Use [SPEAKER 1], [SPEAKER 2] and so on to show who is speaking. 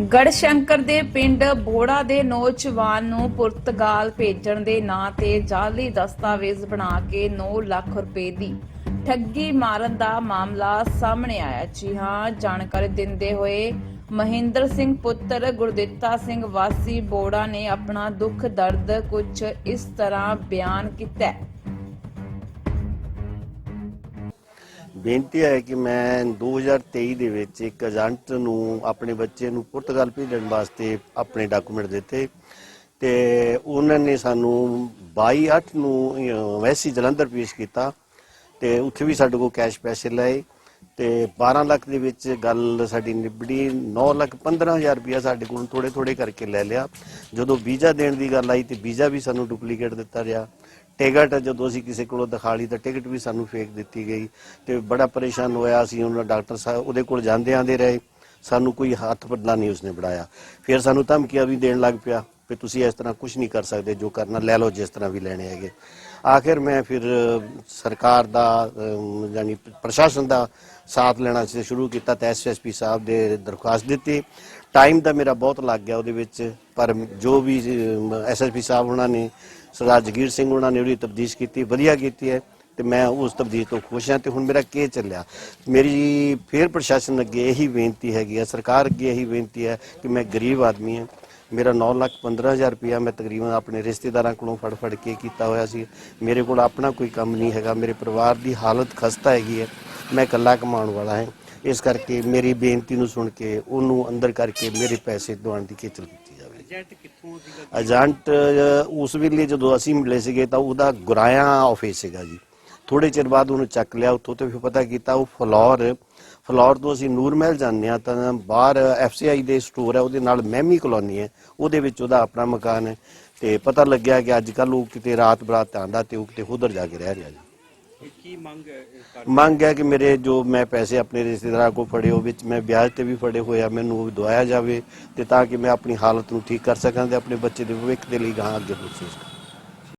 [SPEAKER 1] ਗੜਸ਼ੰਕਰ ਦੇ ਪਿੰਡ ਬੋੜਾ ਦੇ ਨੌਜਵਾਨ ਨੂੰ ਪੁਰਤਗਾਲ ਭੇਜਣ ਦੇ ਨਾਂ ਤੇ ਜਾਅਲੀ ਦਸਤਾਵੇਜ਼ ਬਣਾ ਕੇ 9 ਲੱਖ ਰੁਪਏ ਦੀ ਠੱਗੀ ਮਾਰਨ ਦਾ ਮਾਮਲਾ ਸਾਹਮਣੇ ਆਇਆ। ਜੀ ਹਾਂ, ਜਾਣਕਾਰੀ ਦਿੰਦੇ ਹੋਏ ਮਹਿੰਦਰ ਸਿੰਘ ਪੁੱਤਰ ਗੁਰਦਿੱਤਾ ਸਿੰਘ ਵਾਸੀ ਬੋੜਾ ਨੇ ਆਪਣਾ ਦੁੱਖ ਦਰਦ ਕੁਝ ਇਸ ਤਰ੍ਹਾਂ ਬਿਆਨ ਕੀਤਾ
[SPEAKER 2] ਬੇਨਤੀ ਹੈ ਕਿ ਮੈਂ 2023 ਦੇ ਵਿੱਚ ਇੱਕ ਏਜੰਟ ਨੂੰ ਆਪਣੇ ਬੱਚੇ ਨੂੰ ਪੁਰਤਗਾਲ ਭੇਜਣ ਵਾਸਤੇ ਆਪਣੇ ਡਾਕੂਮੈਂਟ ਦਿੱਤੇ ਤੇ ਉਹਨਾਂ ਨੇ ਸਾਨੂੰ 22/8 ਨੂੰ ਅਹ, ਵੈਸੀ ਜਲੰਧਰ ਪੇਸ਼ ਕੀਤਾ ਤੇ ਉੱਥੇ ਵੀ ਸਾਡੇ ਕੋਲ ਕੈਸ਼ ਪੈਸੇ ਲਏ। ਤੇ 12 ਲੱਖ ਦੇ ਵਿੱਚ ਗੱਲ ਸਾਡੀ ਨਿਬੜੀ 9 ਲੱਖ 15000 ਰੁਪਇਆ ਸਾਡੇ ਕੋਲ ਥੋੜੇ ਥੋੜੇ ਕਰਕੇ ਲੈ ਲਿਆ। ਜਦੋਂ ਵੀਜ਼ਾ ਦੇਣ ਦੀ ਗੱਲ ਆਈ ਤੇ ਵੀਜ਼ਾ ਵੀ ਸਾਨੂੰ ਡੁਪਲੀਕੇਟ ਦਿੱਤਾ ਰਿਹਾ। ਟਿਕਟ ਜਦੋਂ ਅਸੀਂ ਕਿਸੇ ਕੋਲੋਂ ਦਿਖਾ ਲਈ ਤਾਂ ਟਿਕਟ ਵੀ ਸਾਨੂੰ ਫੇਕ ਦਿੱਤੀ ਗਈ ਤੇ ਬੜਾ ਪਰੇਸ਼ਾਨ ਹੋਇਆ ਅਸੀਂ ਉਹਨਾਂ ਡਾਕਟਰ ਸਾਹਿਬ ਉਹਦੇ ਕੋਲ ਜਾਂਦੇ ਆਂਦੇ ਰਹੇ। ਸਾਨੂੰ ਕੋਈ ਹੱਥ ਪੱਲਾ ਨਹੀਂ ਉਸਨੇ ਬੜਾਇਆ ਫਿਰ ਸਾਨੂੰ ਧਮਕੀਆਂ ਵੀ ਦੇਣ ਲੱਗ ਪਿਆ। ਵੀ ਤੁਸੀਂ ਇਸ ਤਰ੍ਹਾਂ ਕੁਝ ਨਹੀਂ ਕਰ ਸਕਦੇ ਜੋ ਕਰਨਾ, ਲੈ ਲਓ ਜਿਸ ਤਰ੍ਹਾਂ ਵੀ ਲੈਣੇ ਹੈਗੇ। ਆਖਿਰ ਮੈਂ ਫਿਰ ਸਰਕਾਰ ਦਾ ਯਾਨੀ ਪ੍ਰਸ਼ਾਸਨ ਦਾ ਸਾਥ ਲੈਣਾ ਸ਼ੁਰੂ ਕੀਤਾ ਤਾਂ ਐਸਐਸਪੀ ਸਾਹਿਬ ਦੇ ਦਰਖਾਸਤ ਦਿੱਤੀ। ਟਾਈਮ ਤਾਂ ਮੇਰਾ ਬਹੁਤ ਲੱਗ ਗਿਆ ਉਹਦੇ ਵਿੱਚ, ਪਰ ਜੋ ਵੀ ਐਸਐਸਪੀ ਸਾਹਿਬ ਉਹਨਾਂ ਨੇ, ਸਰਦਾਰ ਜਗੀਰ ਸਿੰਘ ਉਹਨਾਂ ਨੇ ਉਹਦੀ ਤਬਦੀਸ਼ ਕੀਤੀ, ਵਧੀਆ ਕੀਤੀ ਹੈ ਤੇ ਮੈਂ ਉਸ ਤਬਦੀਲ ਤੋਂ ਖੁਸ਼ ਹਾਂ ਤੇ ਹੁਣ ਮੇਰਾ ਕੀ ਚੱਲਿਆ। ਮੇਰੀ ਫੇਰ ਪ੍ਰਸ਼ਾਸਨ ਅੱਗੇ ਇਹੀ ਬੇਨਤੀ ਹੈਗੀ ਹੈ, ਸਰਕਾਰ ਅੱਗੇ ਇਹੀ ਬੇਨਤੀ ਹੈ ਕਿ ਮੈਂ ਗਰੀਬ ਆਦਮੀ ਹਾਂ। ਮੇਰਾ 9 ਲੱਖ 15000 ਰੁਪਇਆ ਮੈਂ ਤਕਰੀਬਨ ਆਪਣੇ ਰਿਸ਼ਤੇਦਾਰਾਂ ਕੋਲੋਂ ਫੜ ਫੜ ਕੇ ਕੀਤਾ ਹੋਇਆ ਸੀ। ਮੇਰੇ ਕੋਲ ਆਪਣਾ ਕੋਈ ਕੰਮ ਨਹੀਂ ਹੈਗਾ। ਮੇਰੇ ਪਰਿਵਾਰ ਦੀ ਹਾਲਤ ਖਸਤਾ ਹੈਗੀ ਹੈ। ਮੈਂ ਇਕੱਲਾ ਕਮਾਉਣ ਵਾਲਾ ਹਾਂ। ਇਸ ਕਰਕੇ ਮੇਰੀ ਬੇਨਤੀ ਨੂੰ ਸੁਣ ਕੇ ਉਹਨੂੰ ਅੰਦਰ ਕਰਕੇ ਮੇਰੇ ਪੈਸੇ ਦਵਾਉਣ ਦੀ ਖੇਚਲ ਕੀਤੀ ਜਾਵੇ।
[SPEAKER 3] ਏਜੰਟ ਕਿੱਥੋਂ ਸੀਗਾ?
[SPEAKER 2] ਏਜੰਟ ਉਸ ਵੇਲੇ ਜਦੋਂ ਅਸੀਂ ਮਿਲੇ ਸੀਗੇ ਤਾਂ ਉਹਦਾ ਗੁਰਾਇਆ ਆਫਿਸ ਸੀਗਾ ਜੀ। ਥੋੜੇ ਚਿਰ ਬਾਅਦ ਉਹਨੂੰ ਚੱਕ ਲਿਆ ਉੱਥੋਂ ਤੇ ਫਿਰ ਪਤਾ ਕੀਤਾ ਉਹ ਫਲੋਰ ਫਲੋਰ ਤੋਂ ਅਸੀਂ ਨੂਰ ਮਹਿਲ ਜਾਂਦੇ ਹਾਂ ਤਾਂ ਬਾਹਰ ਐਫਸੀਆਈ ਦੇ ਸਟੋਰ ਹੈ ਉਹਦੇ ਨਾਲ ਮਹਿਮੀ ਕਲੋਨੀ ਹੈ ਉਹਦੇ ਵਿੱਚ ਉਹਦਾ ਆਪਣਾ ਮਕਾਨ ਹੈ ਤੇ ਪਤਾ ਲੱਗਿਆ ਕਿ ਅੱਜ ਕੱਲ ਉਹ ਕਿਤੇ ਰਾਤ ਬਰਾਤ ਆਂਦਾ ਤੇ ਉਹ ਕਿਤੇ ਉਧਰ ਜਾ ਕੇ ਰਹਿ ਰਿਹਾ ਜੀ।
[SPEAKER 3] ਕੀ ਮੰਗ ਹੈ
[SPEAKER 2] ਮੰਗ ਹੈ ਕਿ ਮੇਰੇ ਜੋ ਮੈਂ ਪੈਸੇ ਆਪਣੇ ਰਿਸ਼ਤੇਦਾਰਾਂ ਕੋਲ ਫੜੇ ਉਹ ਵਿੱਚ ਮੈਂ ਵਿਆਜ ਤੇ ਵੀ ਫੜੇ ਹੋਏ ਆ ਮੈਨੂੰ ਉਹ ਦਵਾਇਆ ਜਾਵੇ ਤੇ ਤਾਂ ਕਿ ਮੈਂ ਆਪਣੀ ਹਾਲਤ ਨੂੰ ਠੀਕ ਕਰ ਸਕਾਂ ਤੇ ਆਪਣੇ ਬੱਚੇ ਦੇ ਭਵਿੱਖ ਦੇ ਲਈ ਗਾਂ ਅੱਗੇ ਪੁੱਛ ਸਕਾਂ